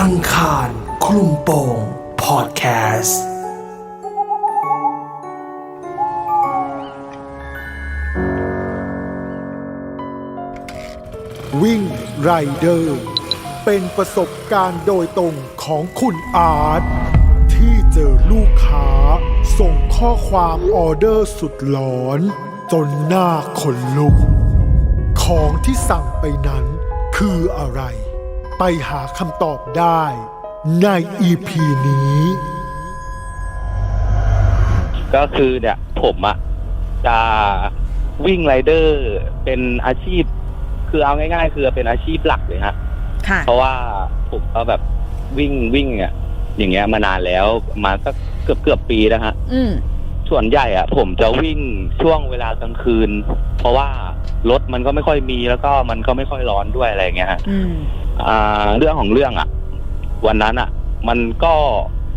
อังคารคลุมโปงพอดแคสต์วิ่งไรเดอร์เป็นประสบการณ์โดยตรงของคุณอาร์ตที่เจอลูกค้า ส่งข้อความออเดอร์สุดหลอน จนหน้าขนลุก ของที่สั่งไปนั้นคืออะไร ไปหาคำตอบได้ใน EP นี้ ก็คือเนี่ยผมอะจะวิ่งไรเดอร์เป็นอาชีพ คือเอาง่าย ๆ คือเป็นอาชีพหลักเลยฮะ ค่ะ เพราะว่าผมก็แบบวิ่งวิ่งอะอย่างเงี้ยมานานแล้วมาสักเกือบเกือบปีแล้วฮะ อืม ส่วนใหญ่อะผมจะวิ่งช่วงเวลากลางคืน เพราะว่ารถมันก็ไม่ค่อยมีแล้วก็มันก็ไม่ค่อยร้อนด้วยอะไรอย่างเงี้ยฮะ อืม อ่าเรื่องของเรื่องอะวันนั้นอะมันก็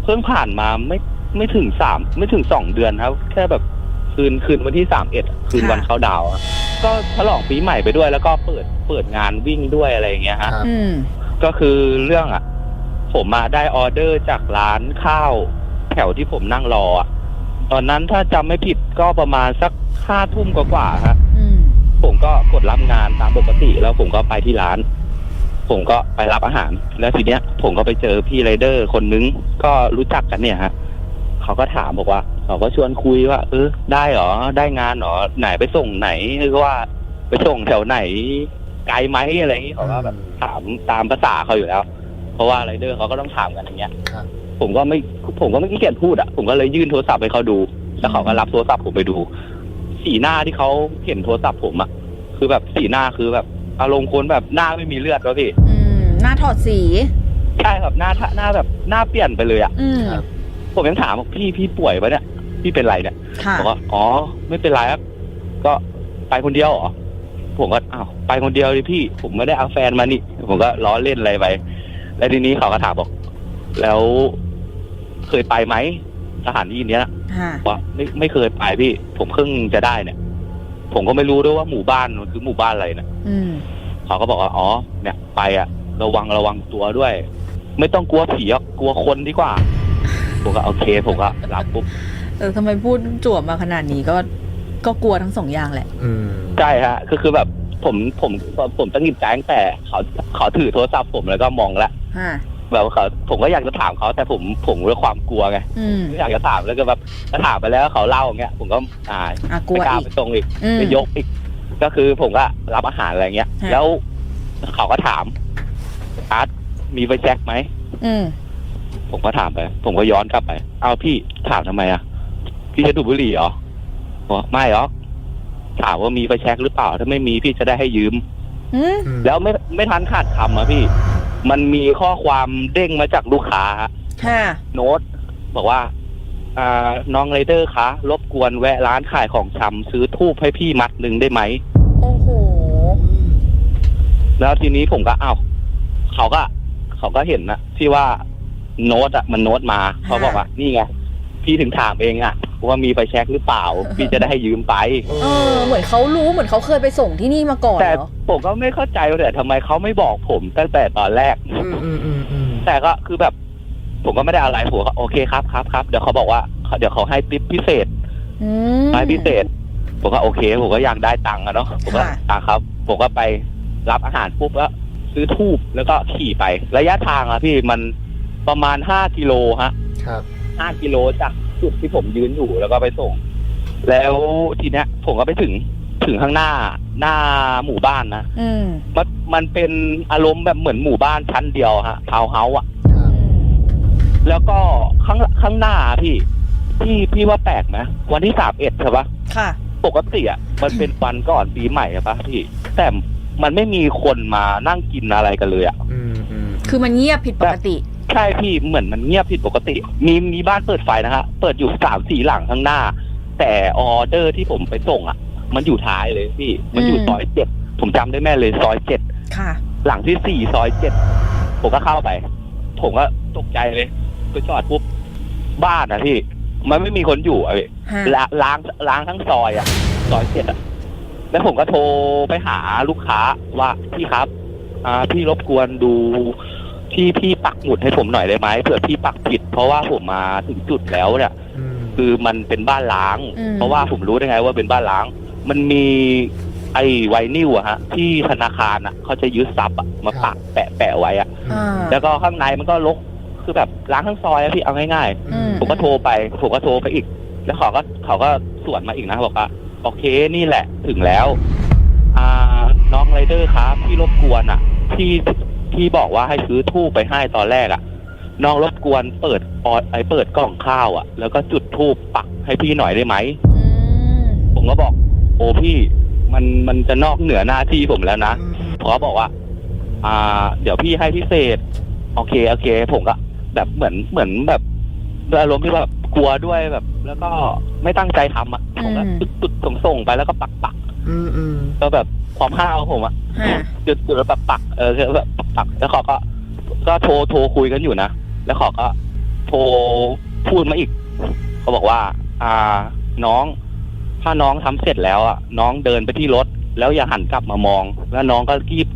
เพิ่งผ่านมาไม่ไม่ถึงสามไม่ถึงสองเดือนครับ แค่แบบคืนคืนวันที่สามเอ็ดคืนวันเขาดาวน์อะก็ฉลองปีใหม่ไปด้วย แล้วก็เปิดเปิดงานวิ่งด้วยอะไรอย่างเงี้ยฮะอืม ก็คือเรื่องอะผมมาได้ออเดอร์จากร้านข้าวแถวที่ผมนั่งรออะตอนนั้นถ้าจำไม่ผิดก็ประมาณสักห้าทุ่มกว่าๆฮะ อืม ผมก็กดรับงานตามปกติแล้วผมก็ไปที่ร้าน ผมก็ไปรับอาหาร แล้วทีเนี้ย ผมก็ไปเจอพี่ไรเดอร์คนนึงก็รู้จักกันเนี่ยฮะเขาก็ถามบอกว่าเขาก็ชวนคุยว่า เออ ได้เหรอได้งานเหรอไหนไปส่งไหนหรือว่าไปส่งแถวไหนไกลไหมอะไรอย่างนี้เขาก็แบบถามตามภาษาเขาอยู่แล้ว เพราะว่าไรเดอร์เขาก็ต้องถามกันอย่างเงี้ยครับผมก็ไม่ผมก็ไม่ขี้เกียจพูดอะผมก็เลยยื่นโทรศัพท์ให้เขาดู แล้วเขาก็รับโทรศัพท์ผมไปดู สีหน้าที่เขาเห็นโทรศัพท์ผมอะคือแบบสีหน้าคือแบบ อารมณ์คนแบบหน้าไม่มีเลือดแล้วพี่ อืม หน้าถอดสี ใช่ครับหน้าหน้าแบบหน้าเปลี่ยนไปเลยอะอืมผมยังถามบอกพี่พี่ป่วยปะเนี่ยพี่เป็นไรเนี่ยค่ะบอกว่าอ๋อ ไม่เป็นไรครับ ก็ไปคนเดียวเหรอผมก็อ้าวไปคนเดียวดิพี่ ผมไม่ได้เอาแฟนมานี่ ผมก็ล้อเล่นอะไรไปแล้วทีนี้เขาก็ถามบอก แล้วเคยไปไหมสถานที่เนี้ยค่ะ ว่าไม่ไม่เคยไปพี่ ผมเพิ่งจะได้เนี่ย ผมก็ไม่รู้ด้วยว่าหมู่บ้านมันคือหมู่บ้านอะไรเนี่ยอืมเขาก็บอกว่าอ๋อ เนี่ยไปอะระวังระวังตัวด้วย ไม่ต้องกลัวผีอะกลัวคนดีกว่าผมก็โอเคผมก็รับปุ๊บเออทำไมพูดจั่วมาขนาดนี้ก็ก็กลัวทั้งสองอย่างแหละ อืมใช่ฮะก็คือแบบผมผมผมตั้งหิดใจตั้งแต่เขาเขาถือโทรศัพท์ผมแล้วก็มองละฮะ แบบเขาผมก็อยากจะถามเขาแต่ผมผมด้วยความกลัวไงอืม ไม่อยากจะถามแล้วก็แบบถ้าถามไปแล้วเขาเล่าอย่างเงี้ยผมก็อ่าอะกลัไม่วกล้าอีกไปตรงอีกอืมไปยกอีก ก็คือผมก็รับอาหารอะไรเงี้ย ฮะ แล้วเขาก็ถามอาร์ตมีไฟแจ็คไหมอืม ผมก็ถามไป ผมก็ย้อนกลับไป เอาพี่ถามทำไมอะพี่จะดูดบุหรี่เหรอบอกว่าไม่หรอกถามว่ามีไฟแช็กหรือเปล่า ถ้าไม่มีพี่จะได้ให้ยืม อืมแล้วไม่ไม่ทันขาดคำอะพี่ มันมีข้อความเด้งมาจากลูกค้าฮะค่ะ โน้ต บอกว่า อ่า น้องไรเดอร์คะรบกวนแวะร้านขายของชำซื้อทูบให้พี่มัดหนึ่งได้ไหม โอ้โห แล้วทีนี้ผมก็อ้าวเขาก็ เขาก็เห็นนะที่ว่าโน้ตอะมันโน้ตมา เขาบอกว่า นี่ไง พี่ถึงถามเองอะ ว่ามีไฟแช็กหรือเปล่า พี่จะได้ให้ยืมไป เออเหมือนเขารู้เหมือนเขาเคยไปส่งที่นี่มาก่อนแต่เหรอผมก็ไม่เข้าใจว่าแต่ทำไมเขาไม่บอกผมตั้งแต่ตอนแรก อืมอืมอืมอืมแต่ก็คือแบบ ผมก็ไม่ได้อะไรผมก็โอเคครับครับครับเดี๋ยวเขาบอกว่าเดี๋ยวเขาให้ติปพิเศษ อืมให้พิเศษ ผมก็โอเค ผมก็อยากได้ตังค์อะเนาะผมก็ค่ะ อะครับ ผมก็ไปรับอาหารปุ๊บแล้วซื้อทูบแล้วก็ขี่ไประยะทางอะพี่มันประมาณห้ากิโลฮะครับ ห้ากิโลจาก จุดที่ผมยืนอยู่แล้วก็ไปส่ง แล้วทีเนี้ย ผมก็ไปถึงถึงข้างหน้าหน้าหมู่บ้านนะอืมมันมันเป็นอารมณ์แบบเหมือนหมู่บ้านชั้นเดียวฮะทาวน์เฮาส์อะครับแล้วก็ข้างข้างหน้าพี่พี่พี่ว่าแปลกไหมวันที่สามเอ็ดใช่ปะค่ะ ปกติอะมันเป็นวันก่อนปีใหม่ใช่ปะพี่ แต่มันไม่มีคนมานั่งกินอะไรกันเลยอะอืมอืมคือมันเงียบผิดปกติ ใช่พี่เหมือนมันเงียบผิดปกติ มีมีบ้านเปิดไฟนะฮะเปิดอยู่สามสี่หลังข้างหน้า แต่ออเดอร์ที่ผมไปส่งอะมันอยู่ท้ายเลยพี่ มันอยู่อืมซอยเจ็ดผมจำได้แม่นเลยซอยเจ็ดค่ะ หลังที่สี่ซอยเจ็ดผมก็เข้าไป ผมก็ตกใจเลยไปจอดปุ๊บบ้านอะพี่ มันไม่มีคนอยู่อะพี่ฮะ ล้าล้างล้างทั้งซอยอะซอยเจ็ดอะแล้วผมก็โทรไปหาลูกค้าว่าพี่ครับ อ่าพี่รบกวนดู พี่พี่ปักหมุดให้ผมหน่อยได้ไหมเผื่อพี่ปักผิด เพราะว่าผมมาถึงจุดแล้วเนี่ย อืมคือมันเป็นบ้านล้าง อืม เพราะว่าผมรู้ได้ไงว่าเป็นบ้านล้าง มันมีไอ้ไวนิลอะฮะ ที่ธนาคารอะเขาจะยึดซับอะมาปักแปะแปะไว้อะอ่า แล้วก็ข้างในมันก็ลกคือแบบล้างทั้งซอยอะพี่เอาง่ายอืมๆผมก็โทรไป ผมก็โทรไปอีก แล้วเขาก็เขาก็สวนมาอีกนะบอกว่าโอเคนี่แหละถึงแล้ว อ่าน้องไรเดอร์ครับพี่รบกวนอะที่ ที่บอกว่าให้ซื้อทูบไปให้ตอนแรกอะน้องรบกวนเปิดออไอเปิดกล่องข้าวอะแล้วก็จุดทูบปักให้พี่หน่อยได้ไหมอืมผมก็บอก โอ้พี่มันมันจะนอกเหนือหน้าที่ผมแล้วนะเขาก็บอกว่า อ่า เดี๋ยวพี่ให้พิเศษ โอเคโอเค ผมก็แบบเหมือนเหมือนแบบอารมณ์ที่แบบกลัวด้วยแบบ แล้วก็ไม่ตั้งใจทำอะผมก็ตึกตึกส่งส่งๆไปแล้วก็ปักปัก อืมอืมๆก็แบบความห้าวของผมอะฮะจุดจุดแล้วปักปักๆเออคือแบบปักปักๆแล้วเขาก็ก็โทรโทรคุยกันอยู่นะแล้วเขาก็โทรพูดมาอีกเขาบอกว่า อ่าน้อง ถ้าน้องทำเสร็จแล้วอะน้องเดินไปที่รถ แล้วอย่าหันกลับมามอง แล้วน้องก็รีบ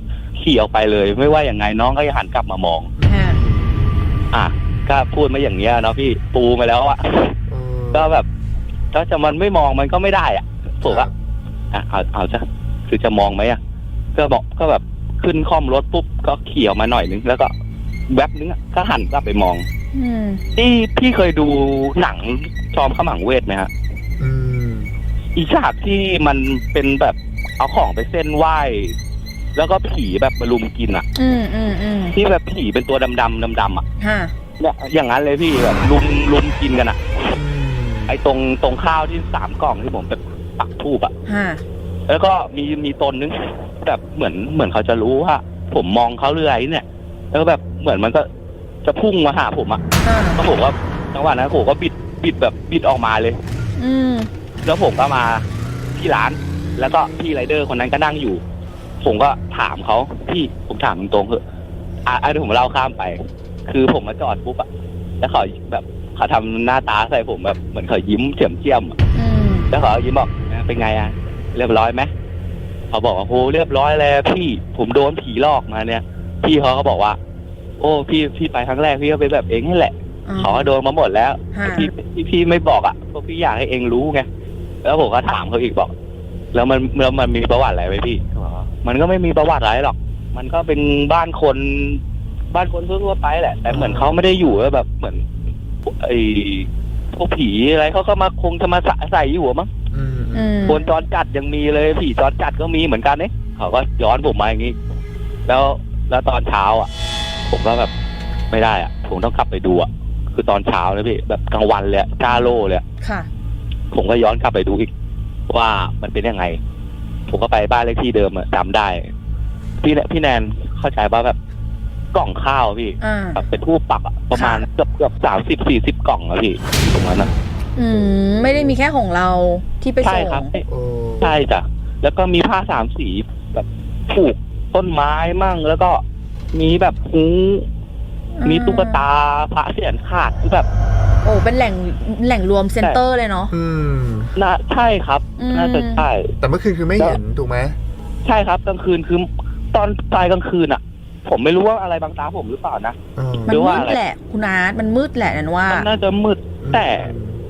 ขี่ออกไปเลย ไม่ว่าอย่างไงน้องก็อย่าหันกลับมามอง ฮะอะก็พูดมาอย่างเงี้ยเนาะพี่ปูมาแล้วอะเออก็แบบถ้าจะมันไม่มองมันก็ไม่ได้อะผมว่า อะเอาเอาจะคือจะมองไหมอะก็บอกก็แบบขึ้นคล่อมรถปุ๊บก็ขี่ออกมาหน่อยนึงแล้วก็แวบนึงอะก็หันกลับไปมอง อืมนี่พี่เคยดูหนังจอมขมังเวทไหมฮะอืมอีฉากที่มันเป็นแบบเอาของไปเส้นไหว้ แล้วก็ผีแบบมาลุมกินอะอืมอืมอืมที่แบบผีเป็นตัวดำดำดำดำๆอะฮะเนี่ยอย่างนั้นเลยพี่แบบลุมลุมกินกันอะอืมไอ้ตรงตรงข้าวที่สามกล่องที่ผมไป ปักทูบอะฮะแล้วก็มีมีตนนึงแบบเหมือนเหมือนเขาจะรู้ว่า ผมมองเขาเรื่อยเนี่ย แล้วแบบเหมือนมันก็จะพุ่งมาหาผมอะฮะแล้วผมก็จังหวะนั้นผมก็บิดบิดแบบบิดออกมาเลย อืมแล้วผมก็มาที่ร้าน แล้วก็พี่ไรเดอร์คนนั้นก็นั่งอยู่ ผมก็ถามเขาพี่ผมถามตรงๆเถอะอะอะเดี๋ยวผมเล่าข้ามไป คือผมมาจอดปุ๊บอะแล้วเขาแบบเขาทำหน้าตาใส่ผมแบบเหมือนเขายิ้มเจียมเจียมๆอะอืมแล้วเขาก็ยิ้มบอก เอ้ยเป็นไงอะเรียบร้อยไหมเขาบอกว่าโหเรียบร้อยแล้วพี่ผมโดนผีหลอกมาเนี่ย พี่เขาก็บอกว่า โอ้พี่พี่ไปครั้งแรกพี่ก็เป็นแบบเองนี่แหละอ๋อเขาก็โดนมาหมดแล้วฮะพี่พี่พี่ไม่บอกอะเพราะพี่อยากให้เองรู้ไงแล้วผมก็ถามเขาอีกบอก แล้วมันแล้วมันมีประวัติอะไรไหมพี่เขาบอกว่ามันก็ไม่มีประวัติอะไรหรอก มันก็เป็นบ้านคนบ้านคนทั่วๆไปแหละ แต่เหมือนเขาไม่ได้อยู่แล้วแบบเหมือนไอ้ พวกผีอะไรเขาก็มาคงจะมาใส่ใส่อยู่อะมั้งอืมอืมคนจรจัดยังมีเลย ผีจรจัดก็มีเหมือนกันเนี่ยเขาก็ย้อนผมมาอย่างนี้ แล้วแล้วตอนเช้าอะ ผมก็แบบไม่ได้อะ ผมต้องกลับไปดูอะคือตอนเช้าเลยพี่แบบกลางวันเลยอะจ้าโล่เลยอะ ค่ะ ผมก็ย้อนกลับไปดูอีก ว่ามันเป็นยังไง ผมก็ไปบ้านเลขที่เดิมอะจำได้ พี่แนพี่แนนเข้าใจป่ะแบบ กล่องข้าวพี่อ่า แบบเป็นทูบปักอะประมาณเกือบเกือบสามสิบสี่สิบกล่องอะพี่ตรงนั้นอะอืมไม่ได้มีแค่ของเราที่ไปใช่ส่งครับ โอ้ใช่จ้ะ แล้วก็มีผ้าสามสีแบบผูกต้นไม้มั่ง แล้วก็มีแบบหูอืมมีตุ๊กตาพระเสียนขาดคือแบบ โอ้เป็นแหล่งแหล่งรวมเซ็นเตอร์เลยเนาะ อืม น่าใช่ครับ อืม น่าจะใช่ แต่เมื่อคืนคือไม่เห็นถูกไหมใช่ครับกลางคืนคือตอนตายกลางคืนอะ ผมไม่รู้ว่าอะไรบางตาผมหรือเปล่านะ เออมันหรือมืว่าดอะไร แหละคุณอาร์ตมันมืดแหละนั่นว่า มันน่าจะมืดแต่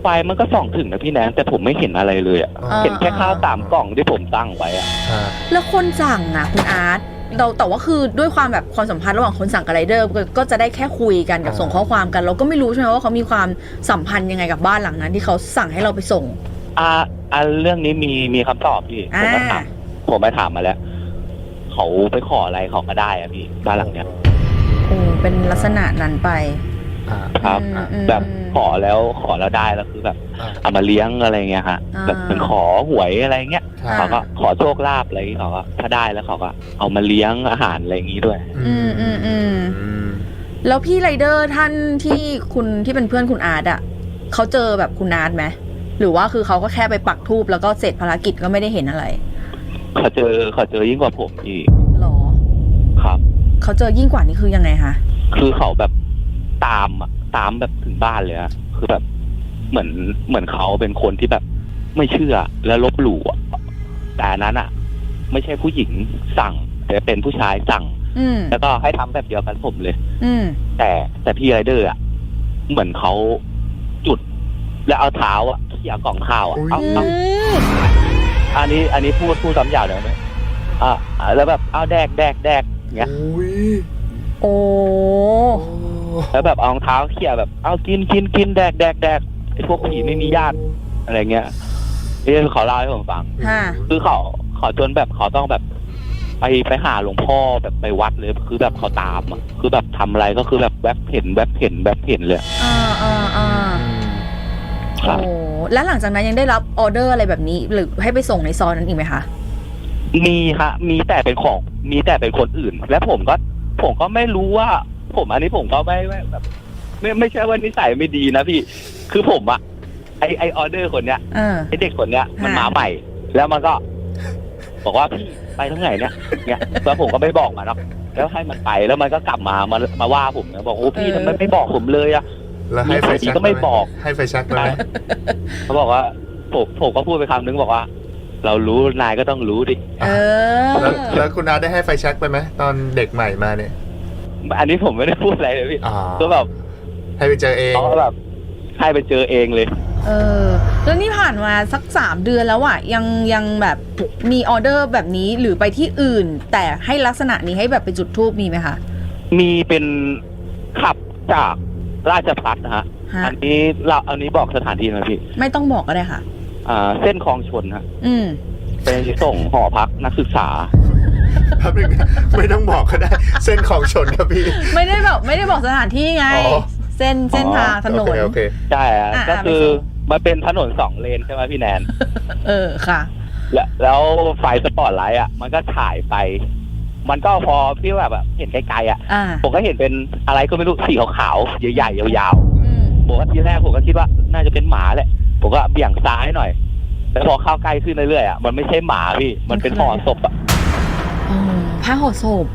ไฟมันก็ส่องถึงนะพี่แนนแต่ผมไม่เห็นอะไรเลยอะอ่าเห็นแค่ข้าวสามกล่องที่ผมตั้งไว้อะอ่าแล้วคนสั่งอะคุณอาร์ตเราแต่ว่าคือด้วยความแบบความสัมพันธ์ระหว่างคนสั่งกับไรเดอร์ก็ก็จะได้แค่คุยกันกับอ่าส่งข้อความกัน เราก็ไม่รู้ใช่ไหมว่าเขามีความสัมพันธ์ยังไงกับบ้านหลังนั้น ที่เขาสั่งให้เราไปส่ง อ่าอ่าเรื่องนี้มีมีคำตอบพี่ผอ่ามไปถามผมไปถามมาแล้ว เขาไปขออะไรเขาก็ได้อะพี่บ้านหลังเนี้ยโอ้เป็นลักษณะนั้นไป อ่า ครับ อืมอืมแบบขอแล้วขอแล้วได้แล้วคือแบบอ่า เอามาเลี้ยงอะไรเงี้ยฮะอ่า แบบเป็นขอหวยอะไรเงี้ยครับเขาก็ขอโชคลาภอะไรอย่างงี้เขาก็ถ้าได้แล้วเขาก็เอามาเลี้ยงอาหารอะไรอย่างงี้ด้วย อืมอืมอืมอืมแล้วพี่ไรเดอร์ท่านที่คุณที่เป็นเพื่อนคุณอาร์ตอะเขาเจอแบบคุณอาร์ตไหมหรือว่าคือเขาก็แค่ไปปักทูบแล้วก็เสร็จภารกิจก็ไม่ได้เห็นอะไร เขาเจอเขาเจอยิ่งกว่าผมอีกหรอ ครับ เขาเจอยิ่งกว่านี้คือยังไงคะ คือเขาแบบตามอะตามแบบถึงบ้านเลยอะคือแบบเหมือนเหมือนเขาเป็นคนที่แบบไม่เชื่อและลบหลู่อะแต่อันนั้นอะไม่ใช่ผู้หญิงสั่ง แต่เป็นผู้ชายสั่ง อืม แล้วก็ให้ทำแบบเดียวกันผมเลย อืม แต่แต่พี่ไรเดอร์อะเหมือนเขาจุด แล้วเอาเท้าอะเขี่ยกล่องข้าวอะเอา อืเอาม อันนี้อันนี้พูดพูดซ้ำยาวเลยไหมอ่าอ่าแล้วแบบเอาแดกแดกแดกเงี้ยอุ้ยโอ้โอ้แล้วแบบเอารองเท้าเขี่ยแบบเอากินกินกินแดกแดกแดกไอ้พวกผีไม่มีญาติอะไรเงี้ยนี่คือเขาเล่าให้ผมฟัง ฮะคือเขาเขาจนแบบเขาต้องแบบไปไปหาหลวงพ่อแบบไปวัดเลย คือแบบเขาตามอะคือแบบทำอะไรก็คือแบบแวบเห็นแวบเห็นแวบเห็นเลย อ่าอ่าอ่า ครับโอ้แล้วหลังจากนั้นยังได้รับออเดอร์อะไรแบบนี้ หรือให้ไปส่งในซอยนั้นอีกไหมคะ มีฮะมีแต่เป็นของมีแต่เป็นคนอื่น และผมก็ผมก็ไม่รู้ว่า ผมอันนี้ผมก็ไม่ไม่แบบไม่ไม่ใช่ว่านิสัยไม่ดีนะพี่ คือผมอะไอไอออเดอร์คนเนี้ยเออ ไอเด็กคนเนี้ยมันค่ะมาใหม่ แล้วมันก็ บอกว่าพี่ไปทางไหนเนี่ยเนี่ยแล้วผมก็ไม่บอกมันหรอกแล้วให้มันไปแล้วมันก็กลับมามามาว่าผมนะบอกโอ้พี่ทำไมไม่บอกผมเลยอะ แล้วให้ไฟแช็กก็ไม่บอก ให้ไฟแช็กไปไหมเขาบอกว่าผมผมก็พูดไปคำนึงบอกว่า เรารู้นายก็ต้องรู้ดิเออแล้วแล้วคุณอาได้ให้ไฟแช็กไปไหมตอนเด็กใหม่มาเนี่ย อันนี้ผมไม่ได้พูดอะไรเลยพี่อ๋อก็แบบให้ไปเจอเองเขาก็แบบให้ไปเจอเองเลย เออ แล้วนี่ผ่านมาสักสามเดือนแล้วอะยังยังแบบมีออเดอร์แบบนี้หรือไปที่อื่น แต่ให้ลักษณะนี้ให้แบบไปจุดทูบมีไหมคะ มีเป็นขับจาก ราชพัฒนะฮะ ฮะอันนี้เราอันนี้บอกสถานที่ไหมพี่ ไม่ต้องบอกก็ได้ค่ะ อ่า เส้นคลองชนฮะอืมเป็นส่งหอพักนักศึกษา แป๊บนึงนะไม่ต้องบอกก็ได้ เส้นของชนครับพี่ ไม่ได้แบบไม่ได้บอกสถานที่ไง อ๋อ เส้นเส้นทางถนโอนเคโอเค ใช่ฮะอ่าก็คือไปส่งมันเป็นถนนสองเลนใช่ไหมพี่แนน เออค่ะ แล้วแล้วไฟสปอตไลท์อะ มันก็ฉายไป มันก็พอพี่แบบแบบเห็นไกลๆอะ อ่าผมก็เห็นเป็นอะไรก็ไม่รู้สีขาวๆใหญ่ๆยาวอืมๆผมก็ทีแรกผมก็คิดว่าน่าจะเป็นหมาแหละผมก็เบี่ยงซ้ายหน่อยแต่พอเข้าใกล้ขึ้นเรื่อยๆอะมันไม่ใช่หมาพี่มันเป็นห่อศพอะอ๋อผ้าห่อศพ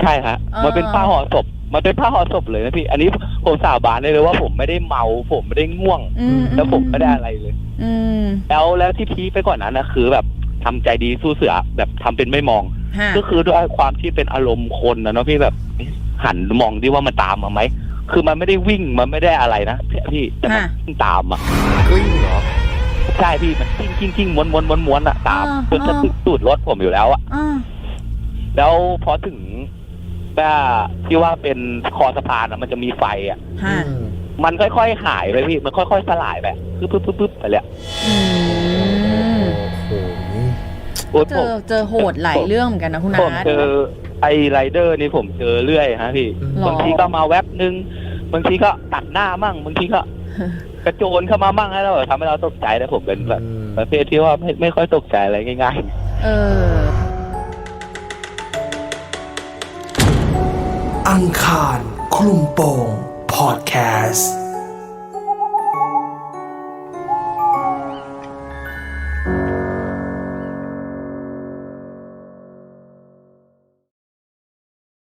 ใช่ฮะอ่ามั มันเป็นผ้าห่อศพ มันเป็นผ้าห่อศพเลยนะพี่อันนี้ผมสาบานได้เลยว่าผมไม่ได้เมาผมไม่ได้ง่วง อืมแล้วผมไม่ได้อะไรเลย อืมแล้วแล้วที่พีคไปกว่านั้นนะคือแบบทำใจดีสู้เสือแบบทำเป็นไม่มองฮะ ก็คือด้วยความที่เป็นอารมณ์คนนะเนาะพี่แบบหันมองดิว่ามันตามมาไหมคือมันไม่ได้วิ่งมันไม่ได้อะไรนะพี่แต่มันวิ่งตามอะกลิ้งเหรอใช่พี่มันกิ้งกิ้งกิ้งม้วนม้วนม้วนม้วนอะตามอ่าจนจะถึงตูดรถผมอยู่แล้วอะอ่าแล้วพอถึงแบบที่ว่าเป็นคอสะพานอะ มันจะมีไฟอะฮะอืมมันค่อยๆหายไปพี่ มันค่อยๆสลายไปปึ๊บปึ๊บปึ๊บปึ๊บไปเลยอะอืมโอ้โห โอ้ยเจผมอเจอโหดหลายเรื่องเหมือนกันนะคุณผมอาร์ตเจอไอไรเดอร์นี่ผมเจอเรื่อยฮะพี่หรอ บางทีก็มาแว็บนึงบางทีก็ตัดหน้ามั่งบางทีก็ กระโจนเข้ามามั่งให้เราแบบทำให้เราตกใจแต่ผมเป็นแบบอืมประเภทที่ว่าไม่ไม่ค่อยตกใจอะไรง่ายเออ อังคารคลุมโปงพอดแคสต์